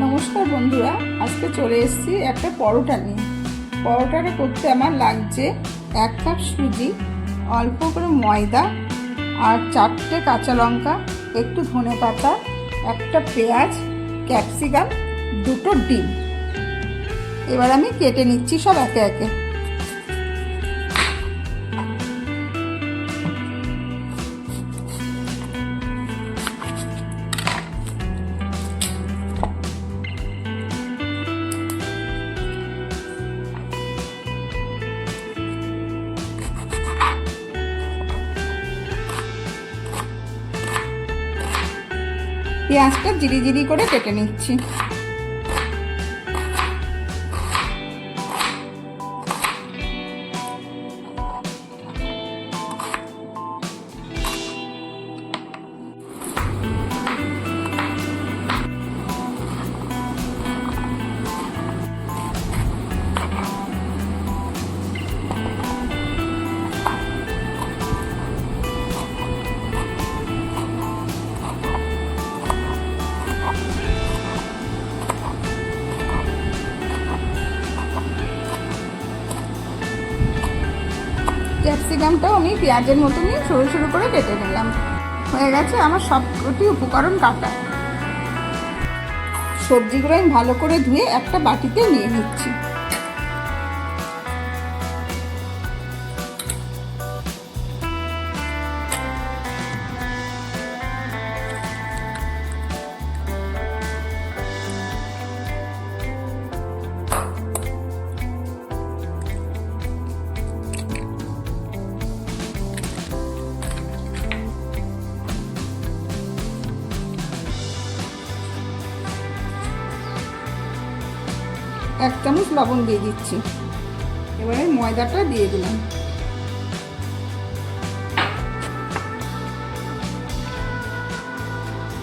নমস্কার বন্ধুরা, আজকে চলে এসেছি একটা পরোটা নিয়ে। পরোটাটা করতে আমার লাগছে এক কাপ সুজি, অল্প করে ময়দা আর চারটে কাঁচা লঙ্কা, একটু ধনে পাতা, একটা পেঁয়াজ, ক্যাপসিকাম, দুটো ডিম। এবার আমি কেটে নিচ্ছি সব একে একে। পেঁয়াজটা জিরি জিরি করে কেটে নিচ্ছি। ক্যাপসিকামটাও আমি পেঁয়াজের মতনই সরু সরু করে কেটে নিলাম। হয়ে গেছে আমার সবকটি উপকরণ কাটা। সবজিগুলো আমি ভালো করে ধুয়ে একটা বাটিতে নিয়ে নিচ্ছি। এক চামচ লবণ দিয়ে দিচ্ছি। এবারে ময়দাটা দিয়ে দিলাম।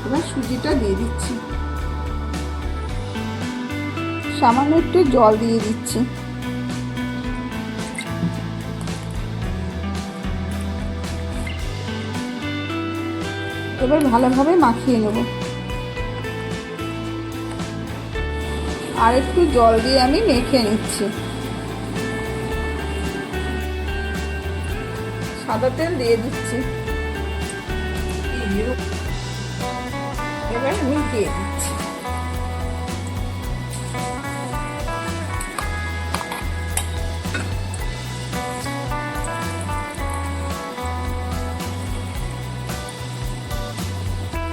এবার সুজিটা দিয়ে দিচ্ছি। সামান্য একটু জল দিয়ে দিচ্ছি। এবার ভালোভাবে মাখিয়ে নেব। আর একটু জল দিয়ে আমি মেখে নিচ্ছি। সাদা তেল দিয়ে দিচ্ছি। এবার আমি দিয়ে দিচ্ছি।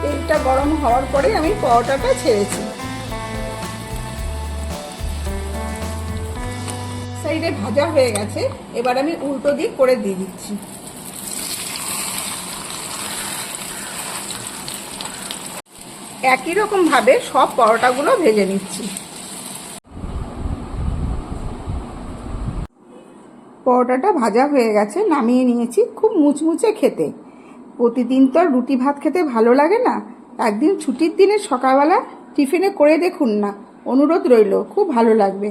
তেলটা গরম হওয়ার পরে আমি পরোটাটা ছেড়েছি। সাইডে ভাজা হয়ে গেছে, এবার আমি উল্টো দিক করে দিয়ে দিচ্ছি। একই রকম ভাবে সব পরোটাগুলো ভেজে নিচ্ছি। পরোটাটা ভাজা হয়ে গেছে, নামিয়ে নিয়েছি খুব মুচমুচে খেতে। প্রতিদিন তো আর রুটি ভাত খেতে ভালো লাগে না। একদিন ছুটির দিনে সকালবেলা টিফিনে করে দেখুন না, অনুরোধ রইল, খুব ভালো লাগবে।